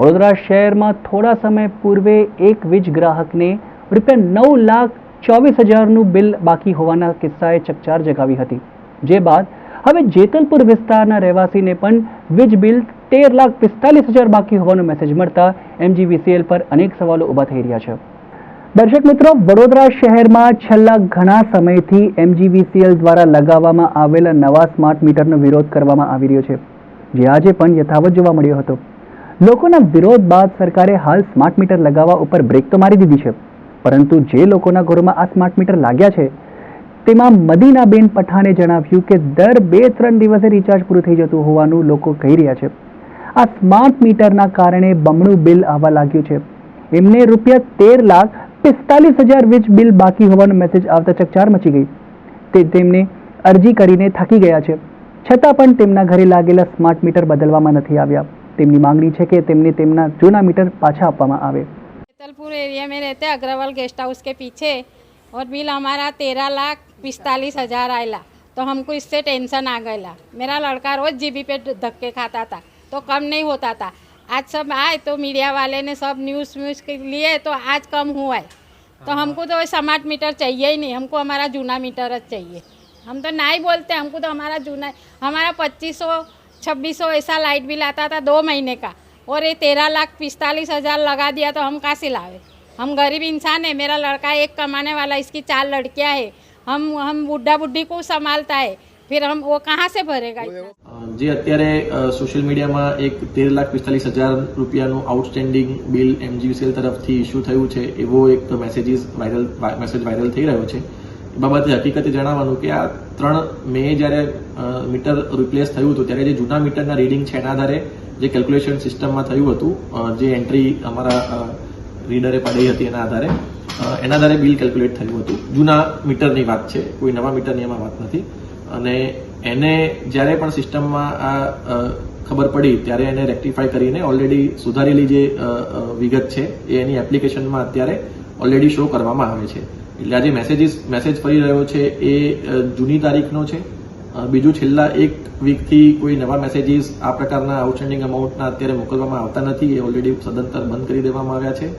વડોદરા શહેરમાં થોડા સમય પૂર્વે એક વીજ ગ્રાહકને રૂપિયા નવ લાખ ચોવીસ હજારનું બિલ બાકી હોવાના કિસ્સાએ ચકચાર જગાવી હતી. જે બાદ હવે જેતલપુર વિસ્તારના રહેવાસીને પણ વીજ બિલ તેર લાખ પિસ્તાલીસ હજાર બાકી હોવાનો મેસેજ મળતા એમજીવીસીએલ પર અનેક સવાલો ઊભા થઈ રહ્યા છે. દર્શક મિત્રો, વડોદરા શહેરમાં છેલ્લા ઘણા સમયથી એમજીવીસીએલ દ્વારા લગાવવામાં આવેલા નવા સ્માર્ટ મીટરનો વિરોધ કરવામાં આવી રહ્યો છે. જે આજે પણ યથાવત જોવા મળ્યો હતો. લોકોના વિરોધ બાદ સરકારે હાલ સ્માર્ટ મીટર લગાવવા ઉપર બ્રેક તો મારી દીધી છે. પરંતુ જે લોકોના ઘરોમાં આ સ્માર્ટ મીટર લાગ્યા છે, તેમાં મદીનાબેન પઠાણે જણાવ્યું કે દર બે ત્રણ દિવસે રિચાર્જ પૂરું થઈ જતું હોવાનું લોકો કહી રહ્યા છે. આ સ્માર્ટ મીટરના કારણે બમણું બિલ આવવા લાગ્યું છે. એમને રૂપિયા તેર લાખ પિસ્તાલીસ હજાર વીજ બિલ બાકી હોવાનો મેસેજ આવતા ચકચાર મચી ગઈ. તે તેમને અરજી કરીને થાકી ગયા છે. છતાં પણ તેમના ઘરે લાગેલા સ્માર્ટ મીટર બદલવામાં નથી આવ્યા. તેમની માંગણી છે કે તેમને તેમના જૂના મીટર પાછા આપવામાં આવે जैतलपुर एरिया में रहते हैं अग्रवाल गेस्ट हाउस के पीछे और बिल हमारा तेरह लाख पिस्तालीस हज़ार आयला तो हमको इससे टेंशन आ गया मेरा लड़का रोज जीबी पे धक्के खाता था तो कम नहीं होता था आज सब आए तो मीडिया वाले ने सब न्यूज़ व्यूज़ के लिए तो आज कम हुआ है तो हमको तो स्मार्ट मीटर चाहिए ही नहीं हमको हमारा जूना मीटर જ चाहिए हम तो ना ही बोलते हमको तो हमारा जूना हमारा पच्चीस सौ छब्बीस सौ ऐसा लाइट बिल आता था दो महीने का और ये तेरह लाख पिस्तालीस हज़ार लगा दिया तो हम कहाँ से लावे हम गरीब इंसान है मेरा लड़का एक कमाने वाला इसकी चार लड़कियां है हम हम बुढ़ा बुढ़ी को संभालता है फिर हम वो कहाँ से भरेगा इतना? જે અત્યારે સોશિયલ મીડિયામાં એક તેર લાખ પિસ્તાલીસ હજાર રૂપિયાનું આઉટસ્ટેન્ડિંગ બિલ એમજીવીસીએલ તરફથી ઇસ્યુ થયું છે એવો એક મેસેજીસ વાયરલ મેસેજ વાયરલ થઈ રહ્યો છે એ બાબતે હકીકતે જણાવવાનું કે આ ત્રણ મે જ્યારે મીટર રિપ્લેસ થયું હતું, ત્યારે જે જૂના મીટરના રીડિંગ છે એના આધારે જે કેલ્ક્યુલેશન સિસ્ટમમાં થયું હતું જે એન્ટ્રી અમારા રીડરે પાડી હતી એના આધારે એના આધારે બિલ કેલ્ક્યુલેટ થયું હતું. જૂના મીટરની વાત છે, કોઈ નવા મીટરની એમાં વાત નથી. અને એને જ્યારે પણ સિસ્ટમમાં આ ખબર પડી, ત્યારે એને રેક્ટિફાઈ કરીને ઓલરેડી સુધારેલી જે વિગત છે, એ એની એપ્લિકેશનમાં અત્યારે ઓલરેડી શો કરવામાં આવે છે. એટલે આ જે મેસેજીસ મેસેજ ફરી રહ્યો છે, એ જૂની તારીખનો છે. બીજું છેલ્લા એક વીકથી કોઈ નવા મેસેજીસ આ પ્રકારના આઉટસ્ટેન્ડિંગ અમાઉન્ટના અત્યારે મોકલવામાં આવતા નથી. એ ઓલરેડી સદંતર બંધ કરી દેવામાં આવ્યા છે.